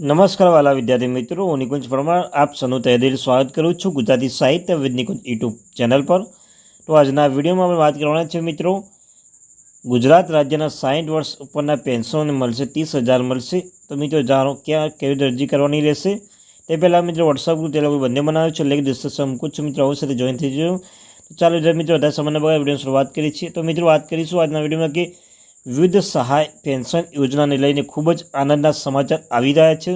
નમસ્કાર વાલા વિદ્યાર્થી મિત્રો, હું નિકુંજ પરમાર. આપ સૌનું તહેદિલ સ્વાગત કરું છું ગુજરાતી સાહિત્ય વિદ નિકુંજ યુટ્યુબ ચેનલ પર. તો આજના વિડીયોમાં આપણે વાત કરવાના છે મિત્રો, ગુજરાત રાજ્યના સાઠ વર્ષ ઉપરના પેન્શનને મળશે, ત્રીસ હજાર મળશે. તો મિત્રો, જાણો ક્યાં કેવી અરજી કરવાની રહેશે? તે પહેલાં મિત્રો વોટ્સઅપ ગ્રુપ તે લોકો બંને બનાવ્યું છે કે ડિસ્કશન મૂકું છું મિત્રો આવું સાથે જોઈન થઈ જજો. તો ચાલો મિત્રો, વધારે સમયના બગા વીડિયો શરૂઆત કરી છીએ. તો મિત્રો, વાત કરીશું આજના વિડીયોમાં કે વિવિધ સહાય, પેન્શન યોજનાને લઈને ખૂબ જ આનંદના સમાચાર આવી રહ્યા છે.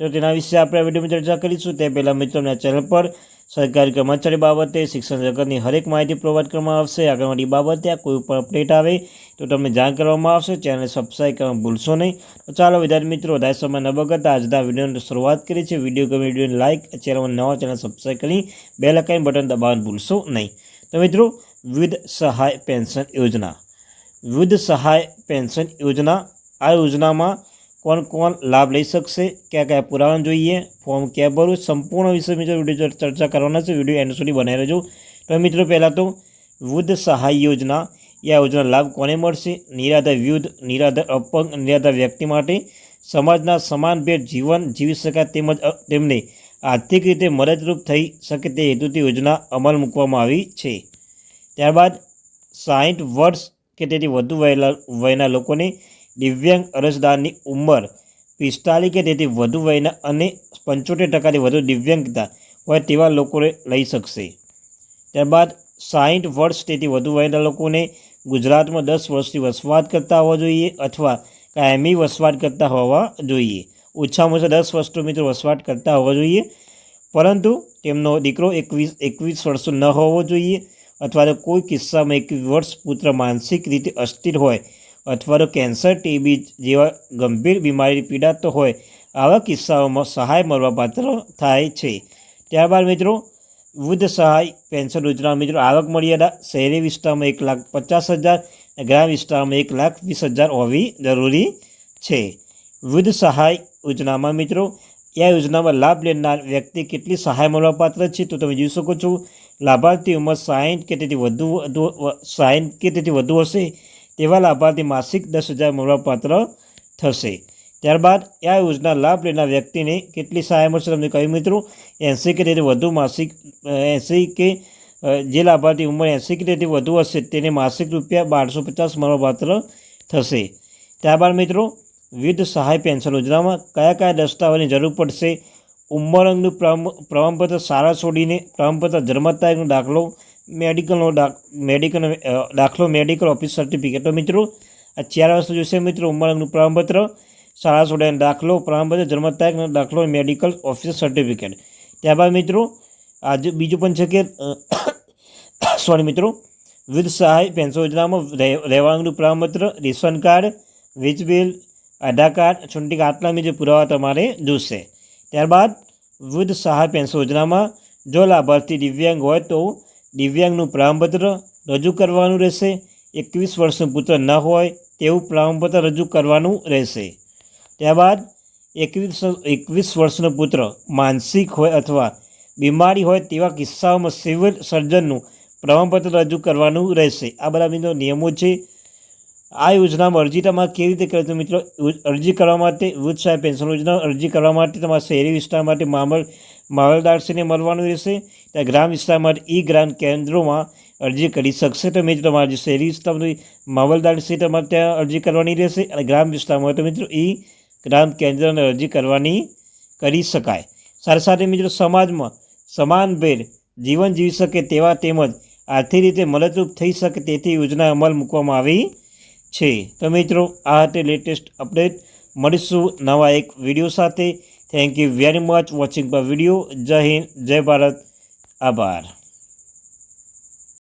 તો તેના વિશે આપણે વિડીયોમાં ચર્ચા કરીશું. તે પહેલાં મિત્રોના ચેનલ પર સરકારી કર્મચારી બાબતે, શિક્ષણ જગતની હરેક માહિતી પ્રોવાઈડ કરવામાં આવશે. આંગણવાડી બાબતે આ કોઈ પણ અપડેટ આવે તો તમને જાણ કરવામાં આવશે. ચેનલ સબસ્ક્રાઈબ કરવા ભૂલશો નહીં. તો ચાલો, વિદ્યાર્થી મિત્રો, વધારે સમય ન બગડતા આજના વિડીયોની શરૂઆત કરી છે વીડિયો ગમે વિડીયોને લાઇક ચેનલમાં નવા ચેનલ સબસ્ક્રાઈબ કરી બે લખાઈ બટન દબાવવાનું ભૂલશો નહીં. તો મિત્રો, વિવિધ સહાય, પેન્શન યોજના. વિવિધ સહાય પેન્શન યોજના, આ યોજનામાં કોણ કોણ લાભ લઈ શકશે, કયા કયા પુરાવા જોઈએ, ફોર્મ ક્યાં ભરવું, સંપૂર્ણ વિષય મિત્રો વીડિયો ચર્ચા કરવાના છે, વીડિયો એન્ડ સુધી બનાવી રહેજો. તો મિત્રો પહેલાં તો વૃદ્ધ સહાય યોજના એ યોજના લાભ કોને મળશે? નિરાધાર વૃદ્ધ, નિરાધાર અપંગ, નિરાધાર વ્યક્તિ માટે સમાજના સમાન ભેટ જીવન જીવી શકાય તેમજ તેમને આર્થિક રીતે મદદરૂપ થઈ શકે તે હેતુથી યોજના અમલ મૂકવામાં આવી છે. ત્યારબાદ સાહીઠ વર્ષ કે તેથી વધુ વયલા, વયના લોકોને દિવ્યાંગ અરજદારની ઉંમર પિસ્તાલીસ કે તેથી વધુ વયના અને પંચોતેર ટકાથી વધુ દિવ્યાંગતા હોય તેવા લોકોને લઈ શકશે. ત્યારબાદ સાહીઠ વર્ષ તેથી વધુ વયના લોકોને ગુજરાતમાં દસ વર્ષથી વસવાટ કરતા હોવા જોઈએ અથવા કાયમી વસવાટ કરતા હોવા જોઈએ. ઓછામાં ઓછા દસ વર્ષનો મિત્રો વસવાટ કરતા હોવા જોઈએ. પરંતુ તેમનો દીકરો એકવીસ એકવીસ વર્ષનો ન હોવો જોઈએ. અથવા તો કોઈ કિસ્સામાં એક વર્ષ પુત્ર માનસિક રીતે અસ્થિર હોય અથવા તો કેન્સર ટીબી જેવા ગંભીર બીમારી પીડાતો હોય, આવા કિસ્સાઓમાં સહાય મળવાપાત્ર થાય છે. ત્યારબાદ મિત્રો, વૃદ્ધ સહાય, પેન્શન યોજના મિત્રો, આવક મર્યાદા શહેરી વિસ્તારમાં એક લાખ પચાસ હજાર ગ્રામ વિસ્તારમાં એક લાખ વીસ હજાર હોવી જરૂરી છે. વૃદ્ધ સહાય યોજનામાં મિત્રો આ યોજનામાં લાભ લેનાર વ્યક્તિ કેટલી સહાય મળવાપાત્ર છે તો તમે જોઈ શકો છો, લાભાર્થી ઉંમર સાહીઠ કે તેથી વધુ સાહીઠ કે તેથી વધુ હશે તેવા લાભાર્થી માસિક દસ હજાર મળવાપાત્ર થશે. ત્યારબાદ આ યોજના લાભ લેનાર વ્યક્તિને કેટલી સહાય મળશે તમને કહ્યું મિત્રો, એંસી કે તેથી વધુ માસિક એંસી કે જે લાભાર્થી ઉંમર એંસી કે તેથી વધુ હશે તેને માસિક રૂપિયા બારસો પચાસ મળવાપાત્ર થશે. ત્યારબાદ મિત્રો વિવિધ સહાય પેન્શન યોજનામાં કયા કયા દસ્તાવેજની જરૂર પડશે ઉંમર અંગનું પ્રમાણપત્ર શાળા છોડીને પ્રમાણપત્ર જન્મ તારીખનો દાખલો, મેડિકલનો મેડિકલ દાખલો મેડિકલ ઓફિસ સર્ટિફિકેટ તો મિત્રો આ ચાર વસ્તુ જોઈશે મિત્રો ઉંમર અંગનું પ્રમાણપત્ર શાળા છોડ્યાનો દાખલો, પ્રમાણપત્ર જન્મ તારીખનો દાખલો, મેડિકલ ઓફિસ સર્ટિફિકેટ. ત્યારબાદ મિત્રો, આજે બીજું પણ છે કે સોરી મિત્રો, વિવિધ સહાય પેન્શન યોજનામાં રહે- રહેવાનું પ્રમાણપત્ર, રેશન કાર્ડ, વીજ બિલ આધાર કાર્ડ ચૂંટણી આટલામી જે પુરાવા તમારે જોશે. ત્યારબાદ વૃદ્ધ સહાય પેન્શન યોજનામાં જો લાભાર્થી દિવ્યાંગ હોય તો દિવ્યાંગનું પ્રમાણપત્ર રજૂ કરવાનું રહેશે. એકવીસ વર્ષનું પુત્ર ન હોય તેવું પ્રમાણપત્ર રજૂ કરવાનું રહેશે. ત્યારબાદ એકવીસ એકવીસ વર્ષનો પુત્ર માનસિક હોય અથવા બીમારી હોય તેવા કિસ્સાઓમાં સિવિલ સર્જનનું પ્રમાણપત્ર રજૂ કરવાનું રહેશે. આ બધા નિયમો છે. આ યોજનામાં અરજી તમારે કેવી રીતે કરજો મિત્રો અરજી કરવા માટે વૃદ્ધ સાહેબ પેન્શન યોજના અરજી કરવા માટે તમારે શહેરી વિસ્તાર માટે મામલ મામલદારશ્રીને મળવાનું રહેશે. ત્યાં ગ્રામ વિસ્તાર માટે ઈ ગ્રામ કેન્દ્રોમાં અરજી કરી શકશે. તો મિત્રો, તમારે જે શહેરી વિસ્તારમાં મામલદારશ્રી તમારે ત્યાં અરજી કરવાની રહેશે અને ગ્રામ વિસ્તારમાં તો મિત્રો ઈ ગ્રામ કેન્દ્રને અરજી કરવાની કરી શકાય. સાથે સાથે મિત્રો, સમાજમાં સમાન ભેદ જીવન જીવી શકે તેવા તેમજ આર્થિક રીતે મદદરૂપ થઈ શકે તેથી યોજના અમલ મૂકવામાં આવી છે. તો મિત્રો, આ હતી લેટેસ્ટ અપડેટ મળીશું નવા એક વીડિયો સાથે. Thank you very much watching બ વીડિયો જય હિન્દ, જય ભારત. આભાર.